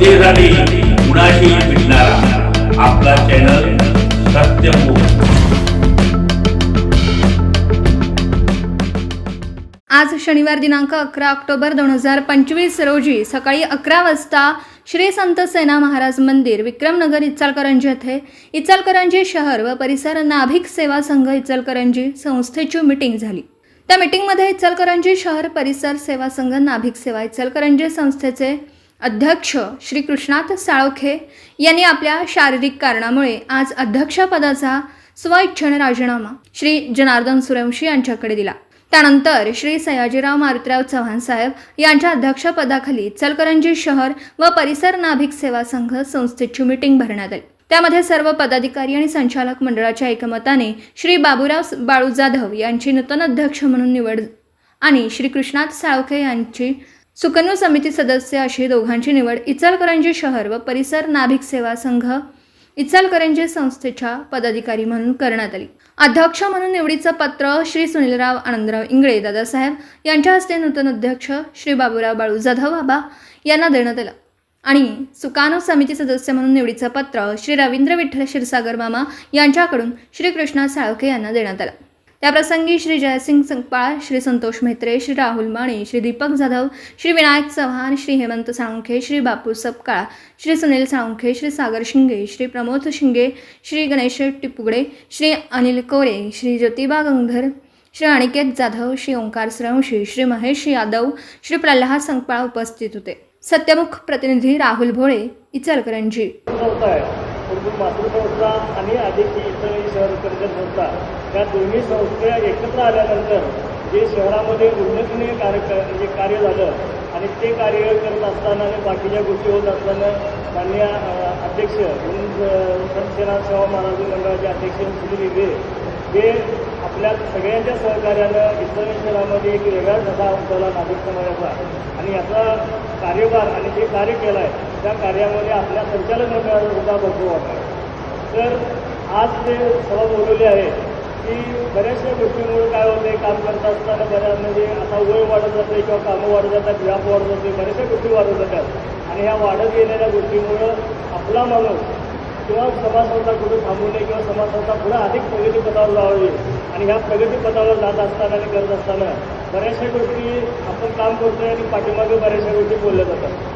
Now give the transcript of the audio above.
जनतेसाठी कुणाशी भेटणारा आपला चॅनल सत्यमुख आज शनिवार दिनांक अकरा ऑक्टोबर दोन हजार पंचवीस रोजी सकाळी अकरा वाजता श्री संत सेना महाराज मंदिर विक्रमनगर इचलकरंजी येथे इचलकरंजी शहर व परिसर नाभिक सेवा संघ इचलकरंजी संस्थेची मीटिंग झाली. त्या मिटिंगमध्ये इचलकरंजी शहर परिसर सेवा संघ नाभिक सेवा इचलकरंजी संस्थेचे अध्यक्ष श्री कृष्णाथ साळोखे यांनी आपल्या शारीरिक कारणामुळे आज अध्यक्षपदाचा स्वइच्छेन राजीनामा श्री जनार्दन सूर्यवंशी यांच्याकडे दिला. त्यानंतर श्री सयाजीराव मारुतीराव चव्हाण साहेब यांच्या अध्यक्षपदाखाली चलकरंजी शहर व परिसर नाभिक सेवा संघ संस्थेची मिटिंग भरण्यात आली. त्यामध्ये सर्व पदाधिकारी आणि संचालक मंडळाच्या एकमताने श्री बाबूराव बाळू जाधव यांची नूतन अध्यक्ष म्हणून निवड आणि श्री कृष्णाथ साळोखे यांची सुकन्या समिती सदस्य अशी दोघांची निवड इचलकरंजी शहर व परिसर नाभिक सेवा संघ इचलकरंजी संस्थेच्या पदाधिकारी म्हणून करण्यात आली. अध्यक्ष म्हणून निवडीचं पत्र श्री सुनीलराव आनंदराव इंगळे दादासाहेब यांच्या हस्ते नूतन अध्यक्ष श्री बाबूराव बाळू जाधव बाबा यांना देण्यात आलं. आणि सुकानो समिती सदस्य म्हणून निवडीचं पत्र श्री रवींद्र विठ्ठल क्षीरसागर मामा यांच्याकडून श्री कृष्णा साळके यांना देण्यात आलं. त्याप्रसंगी श्री जयसिंग संकपाळ श्री संतोष म्हेत्रे श्री राहुल माने श्री दीपक जाधव श्री विनायक चव्हाण श्री हेमंत साळुंखे श्री बापू सपकाळ श्री सुनील साळुंखे श्री सागर शिंगे श्री प्रमोद शिंगे श्री गणेश टिपुगडे श्री अनिल कोरे श्री ज्योतिबा गंगधर श्री अनिकेत जाधव श्री ओंकार श्रवशी श्री महेश यादव श्री प्रल्हाद संकपाळ उपस्थित होते. सत्यमुख प्रतिनिधी राहुल भोळे इचलकरंजी. संस्था परंतु मातृसंस्था आणि अधिक इतरही इतर शहर परिषद संस्था या दोन्ही संस्था एकत्र आल्यानंतर जे शहरामध्ये उल्लेखनीय कार्य म्हणजे कार्य झालं आणि ते कार्य करत असताना आणि बाकीच्या गोष्टी होत असताना माननीय अध्यक्ष म्हणून संतसेना सेवा महाराज मंडळाचे अध्यक्ष सुनील इंगळे हे आपल्या सगळ्यांच्या सहकार्यानं इतर शहरामध्ये एक वेगळा धडा उचलला नागरिक समाजाचा आणि याचा कार्यभार आणि जे कार्य केलं आहे त्या कार्यामध्ये आपल्या संचालक मंडळाचा सुद्धा भरपूर वाटा तर आज ते सभा बोलवली आहे की बऱ्याचशा गोष्टींमुळे काय होते काम करत असताना बऱ्याच म्हणजे आता वय वाढत जाते किंवा कामं वाढत जातात व्याप वाढत जाते बऱ्याचशा गोष्टी वाढत जातात. आणि ह्या वाढत गेलेल्या गोष्टीमुळं आपला माणूस किंवा समाजसंस्था कुठे थांबू नये किंवा समाजसंस्था पुढे अधिक प्रगतीपथावर जावी आणि ह्या प्रगतीपथावर जात असताना आणि करत असताना बऱ्याचशा गोष्टी आपण काम करतोय आणि पाठीमागे बऱ्याचशा गोष्टी बोलल्या जातात.